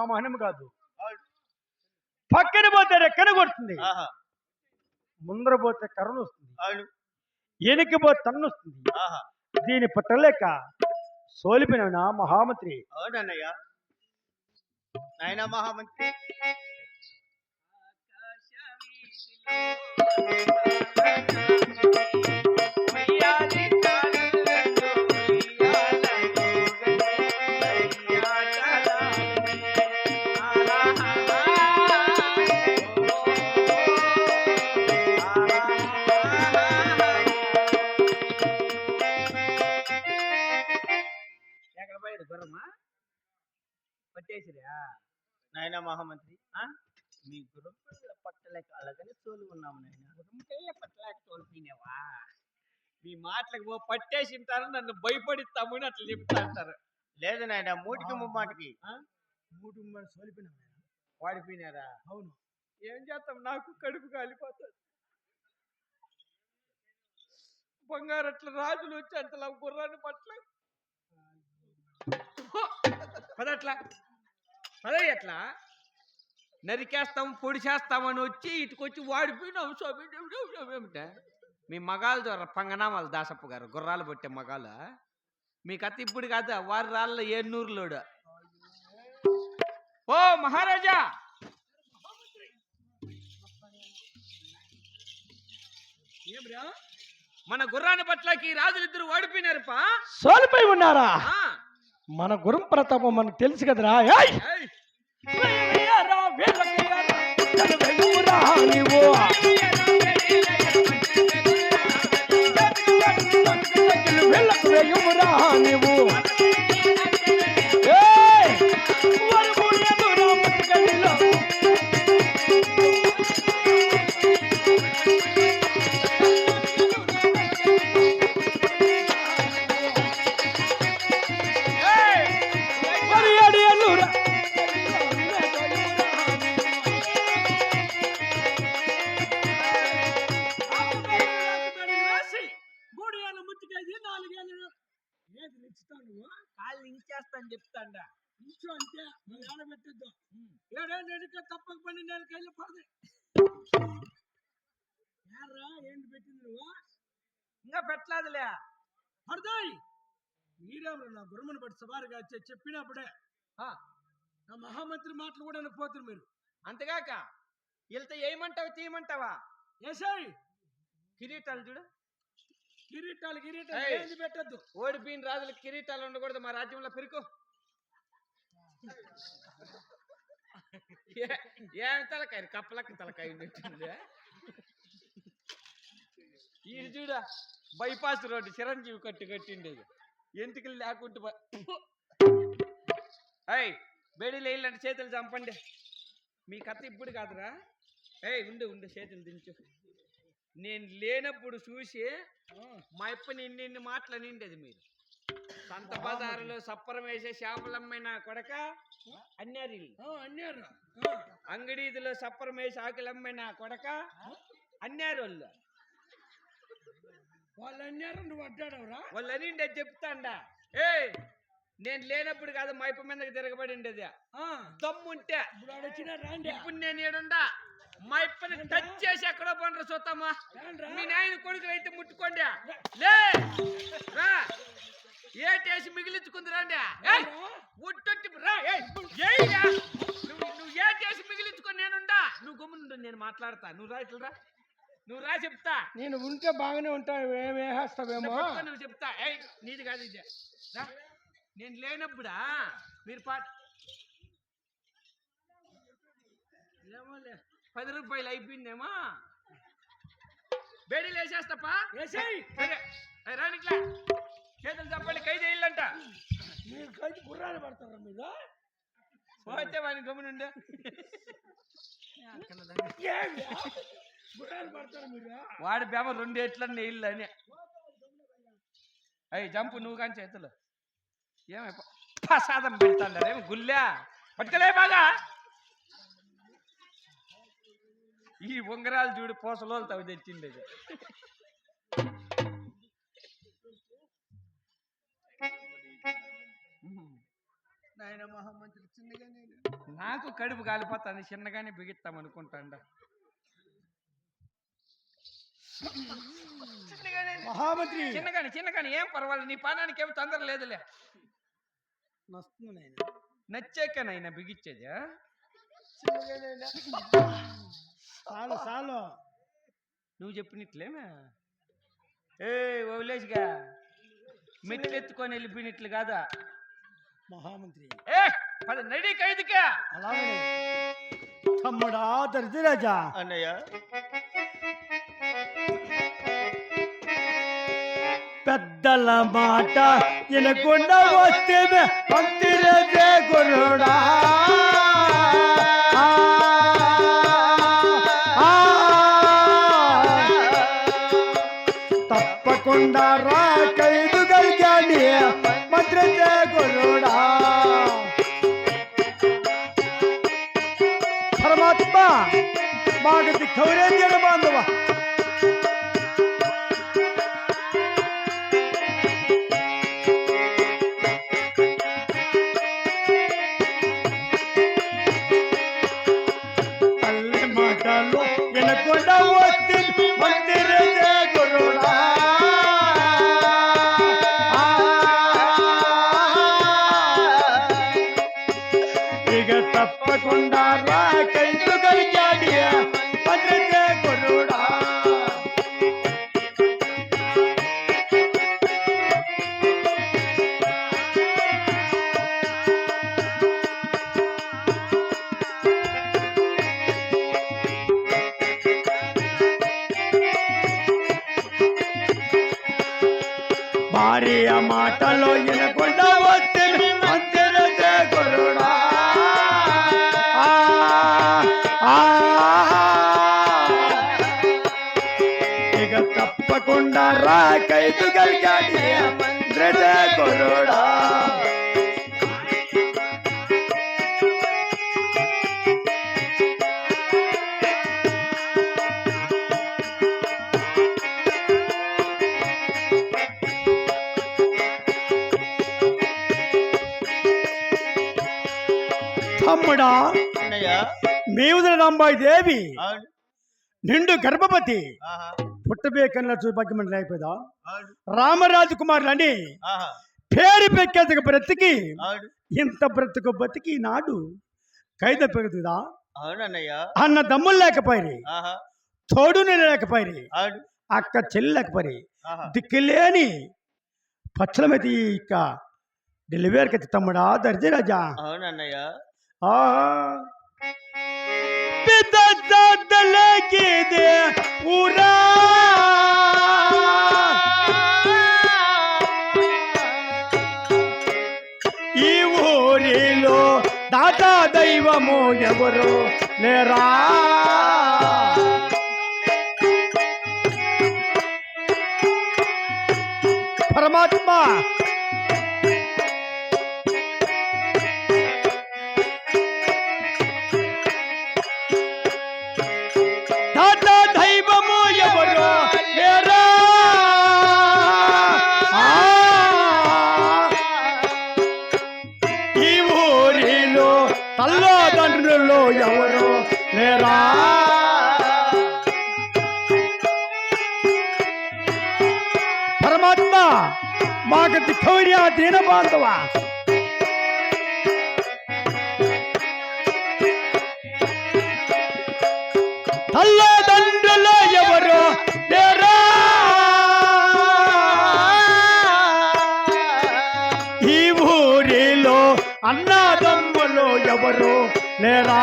సామాన్యం కాదు. పక్కన పోతే రెక్కన కొడుతుంది. ఆహా. ముందర పోతే కరుణ వస్తుంది. వెనక్కి పోతే తన్ను వస్తుంది. ఆహా. దీని పట్టలేక సోలిపిన మహామంత్రి. అవునన్నయ్య. నాయన మహామంత్రి. ఎక్కడ పట్టేసిరా నాయన మహామంత్రి ఆ? మీ గుర్రం పిల్ల పట్టలేక అలాగనే తోలు ఉన్నాము నాయన. గుర్రం పిల్ల పట్టలేక తోలిపోయినావా మీ మాటలకు ఓ పట్టేసి ఉంటారు నన్ను భయపడిస్తామని అట్లా చెప్తా అంటారు లేదు నాయన మూటికి ముమ్మాటికి. మూడు సోలిపిన వాడిపోయినారా? అవును. ఏం చేస్తాం? నాకు కడుపు కాలిపోతుంది. బంగారు అట్లా రాజులు వచ్చి అంతలా గుర్రాన్ని పట్ల పదట్లా. పదే ఎట్లా? నరికేస్తాం పొడి చేస్తామని వచ్చి ఇటుకొచ్చి వాడిపోయినాం స్వామి ఏమిటా మీ మగాళ్ళ ద్వారా పంగనామాలు దాసప్ప గారు గుర్రాలు పట్టే మగాళ్ళ. మీ కథ ఇప్పుడు కాదు వారి రాళ్ళ ఏన్నూరులోడు ఓ మహారాజా! మన గుర్రాన్ని పట్లకి రాజులిద్దరు ఓడిపోయినారు పా సోలిపోయి ఉన్నారా? మన గురం ప్రతాపం మనకు తెలుసు కదరా. ఏయ్! ఏది నిచ్చుతావు నువ్వు కాళ్ళు ఇంచేస్తాను చెప్తాండా ఇంచు అంతే నువ్వు ఏడబెట్టద్దు ఏడేళ్ళు ఎడితే తప్పక పని కైలు పడదు. యారా ఏంటి పెట్టింది నువ్వు? ఇంకా పెట్టలేదులే. పడదాయి. మీరేమో నా గురుముని బట్టి సవారుగా చెప్పినప్పుడే ఆ, నా మహామంత్రి మాటలు కూడా పోతున్నారు మీరు. అంతేగాక వెళ్తే ఏమంటావు తీయమంటావా? ఏసాయి కిరీటాలు చూడు. కిరీటాలు కిరీటాలు పెట్టద్దు. ఓడిపోయిన రాజులకు కిరీటాలు ఉండకూడదు మా రాజ్యంలో పెరుకు ఏ- ఏం తలకాయ కప్పలకి తలకాయ పెట్టింది ఇది చూడ బైపాస్ రోడ్డు చిరంజీవి కట్టి కట్టిండేది ఎంటికలు లేకుంటే ఏయ్ బేడీలు వేయాలంటే చేతులు చంపండి. మీ కథ ఇప్పుడు కాదురా. ఏయ్ ఉండు ఉండు చేతులు దించు. నేను లేనప్పుడు చూసి మా ఇప్పని ఇన్ని ఇన్ని మాటలు నిండేది మీరు. సంత బజారులో సప్పరం వేసే చేపలమ్మైన కొడక అన్నారు. అన్నారు అంగడీదిలో సప్పరం వేసి ఆకులమ్మైన కొడక అన్నారు వాళ్ళు. వాళ్ళు అన్నారు నువ్వు అడ్డాడవరా? వాళ్ళు అనిండే చెప్తాండా. ఏ నేను లేనప్పుడు కాదు మా ఇప్ప మీదకి తిరగబడి ఉండేది. దమ్ముంటే. ఇప్పుడు నేను ఏడుండా మా ఇప్పని టచ్ చేసి ఎక్కడో పండ్ర చూస్తామా మీ నాయన కొడుకులు అయితే ముట్టుకోండి. లే! రా! ఏటేసి మిగిలించుకుంది రండి. ఉట్టొట్టి రా. నువ్వు ఏటేసి మిగిలించుకొని నేనుండా? నువ్వు గమ్మునుండు నేను మాట్లాడతా. నువ్వు రా ఇట్లా రా. నువ్వు రా చెప్తా. నేను ఉంటే బాగానే ఉంటావు ఏమేస్తావేమో నువ్వు చెప్తా. ఏయ్ నీది కాదు ఇదే. రా. నేను లేనప్పుడా? మీరు పాట ఏమోలే పది రూపాయలు అయిపోయిందేమో. బేడీలు వేసేస్తాపా? వేసేయ్. చేతులు చప్పండి ఖైదు వేయాలంట మీరు గుర్రాలు పడతారా మీరు? పోతే వాని గమనుండే ఏమి? గుర్రాలు పడతారా మీరు? వాడి బేమ రెండు ఇల్లు అని అయ్యి జంపు నువ్వు కానీ చేతులు. ఏమై ప్రసాదం పెడతాండారేమి గుల్లా పట్టుకలే బాగా. ఈ ఉంగరాలు చూడు పూసలోలు తవి తెచ్చిండేది నాయన మహామంత్రి చిన్నగా నేను. నాకు కడుపు కాలిపోతాను చిన్నగానే బిగిస్తాం అనుకుంటాండ. మహామంత్రి! చిన్నగాని చిన్నగాని ఏం పర్వాలేదు నీ పానానికి ఏమి తొందర లేదులే. నచ్చాకనైనా బిగిచ్చేది? చాలు చాలు నువ్వు చెప్పినట్లేమే. ఏ వదిలేసిగా. మెట్లు ఎత్తుకొని వెళ్ళిపోయినట్లు కాదా? మహామంత్రి. ఏ పది నడి ఖైదుకా అలాగనే తమ్ముడా దర్జరాజా అన్నయ్య. పెద్దల మాట వినకుండా వస్తే పంతిరేదే గురుడా మాటలు వినకుండా వచ్చి భార్య మాటలో వినకుండా వచ్చి మందిరదే గురుడా ఇక తప్పకుండా రాకైతు కలిగాడి మందిరదే గురుడా అన్నయ్య? మీవుదల రంబాయి దేవి. నిండు గర్భవతి. పుట్టబేకన్నా చూపకమని లేకపోదా అవును. రామరాజు కుమారులని ఆహా. పేరు పెక్కేందుకు బ్రతికి ఇంత బ్రతుకు బతికి నాడు ఖైద పెరుగుతుందా? అన్న దమ్ములు లేకపోయి తోడుని లేకపోయి అక్క చెల్లి లేకపోయి దిక్కులేని పచ్చలమతి ఇక్క. డెలివరీకి తమ్ముడా దర్జరాజా అవునన్నయ్య ఆహా పెద్దలకిదే ఊరా ఈ ఊరిలో దాతా దైవము ఎవరు లేరా దిక్కౌర్య దీన బాంధవ. ఎవరు లేరా? ఈ ఊరిలో అన్నదమ్ములు ఎవరు లేరా?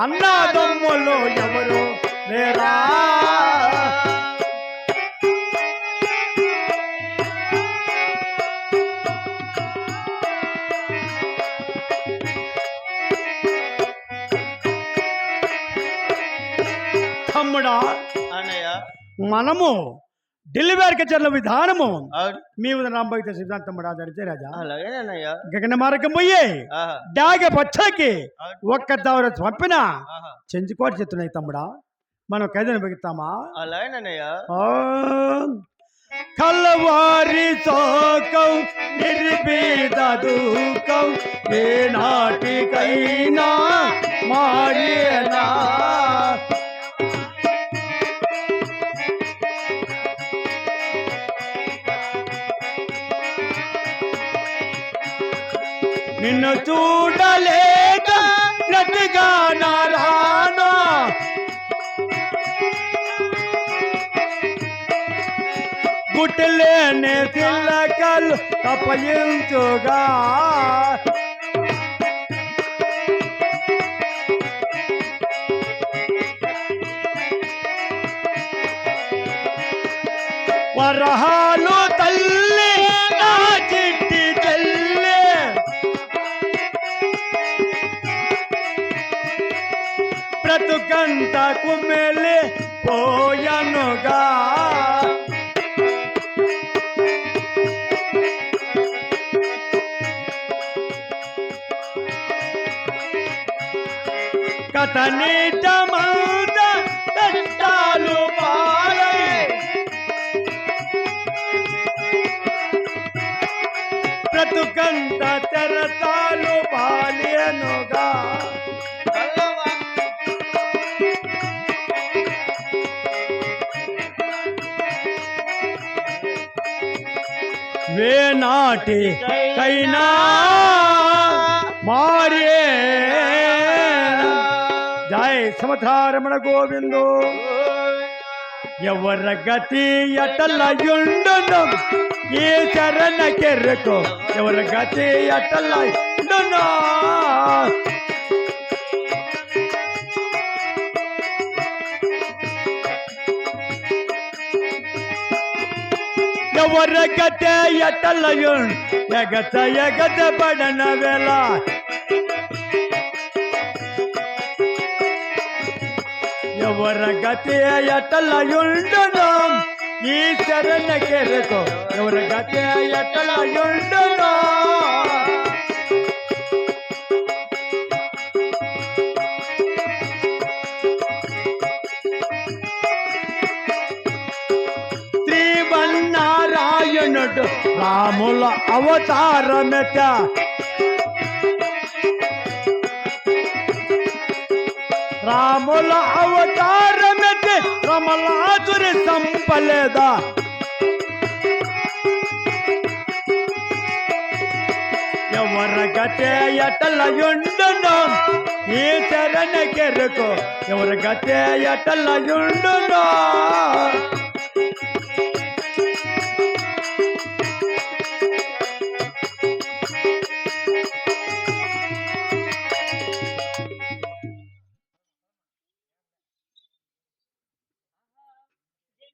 అన్నదమ్ములు ఎవరు లేరా? మనము ఢిల్లీ వేరకచర్ల విధానము. మీ నమ్మకం సిద్ధాంతం జరితే రాజా. గగన మార్గం పోయే. డాగ పచ్చకి. ఒక్క దవర పంపిన చెంచుకోటి చెప్తున్నాయి తమ్ముడా. మనం ఖైదీని బిగుతామా? అలాగేనన్నయ్య కల్లవారి సోకం నిర్భీత దూకం ఏ నాటికైనా మారేనా? నిన్ను చూడలేక నటిగా నారానా గుట్టలేని తిల్లకలు తపయించుగా వరహాలు తల్లి ಕುಮೇಲೆ ಓಯನುಗ ಕಥನಿತ నాటి కైనా మారే జయ సమతారమణ గోవిందో. ఎవర గతి ఎటలయుండును? ఈ చరణ కెర్రకు ఎవర గతి ఎటలయుండును? ஒரகத்தே எட்டல்லையும் எகத்த எகத்த படன வேலா எவரகத்தே எட்டல்லையுண்டனும் ஈஸ்வரன் கேருக்கும் எவரகத்தே எட்டல்லையுண்டும் రాముల అవతారమెట. రాముల అవతారమెట రమలాసురి సంపలేదా ఎవరగతే ఎటలయుండును ఈ చరణ కెరుకు ఎవరగతే ఎటలయుండును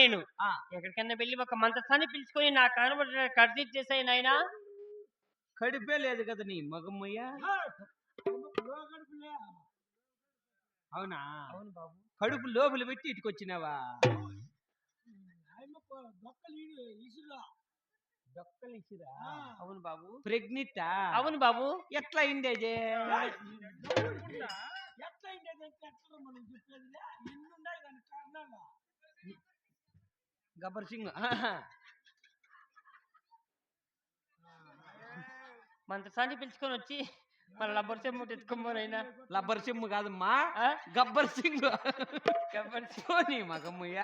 నేను. ఆ. ఎక్కడికన్నా వెళ్ళి ఒక మంత్రస్థాన్ని పిలుచుకొని నా కనబడిన కడిది చేసాయి నాయనా. కడిపే లేదు కదా నీ మగమ్మయ్య అవునా? అవును బాబు. కడుపు లోపల పెట్టి ఇటుకొచ్చినావా? దొక్కలు ఇచ్చిరా అవును బాబు. ప్రెగ్నెంటా? అవును బాబు. ఎట్లా అయిందేజే ఎట్లా మనం గబ్బర్ సింగ్. మంత్రస్థాన్ని పిలుచుకొని వచ్చి మన లబ్బర్ చెమ్మ ఎత్తుకోమోనైనా. లబ్బర్ సిమ్ కాదమ్మా. ఆ? గబ్బర్ సింగ్. గబ్బర్ సోని మగమ్మయ్య.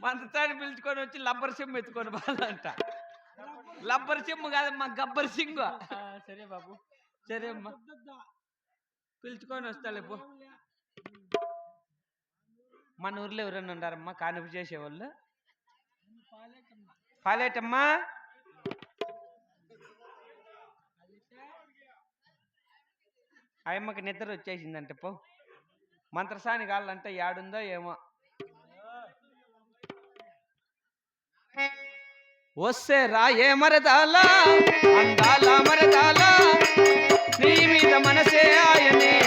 మంతతాన్ని పిలుచుకొని వచ్చి లబ్బర్ సిమ్ ఎత్తుకొని బాలంట లబ్బర్ సిమ్ కాదమ్మా గబ్బర్ సింగ్. సరే బాబు. సరే అమ్మా. పిలుచుకొని వస్తాలే పో. మన ఊర్లో ఎవరైనా ఉండారమ్మా కానుపు చేసేవాళ్ళు? పాలేటమ్మా. ఆయమ్మకి నిద్ర వచ్చేసిందంటే పో. మంత్రసాని కాళ్ళంటే యాడుందో ఏమో. వస్తే రాయే మరదాలా అందాల మరదాలా నీ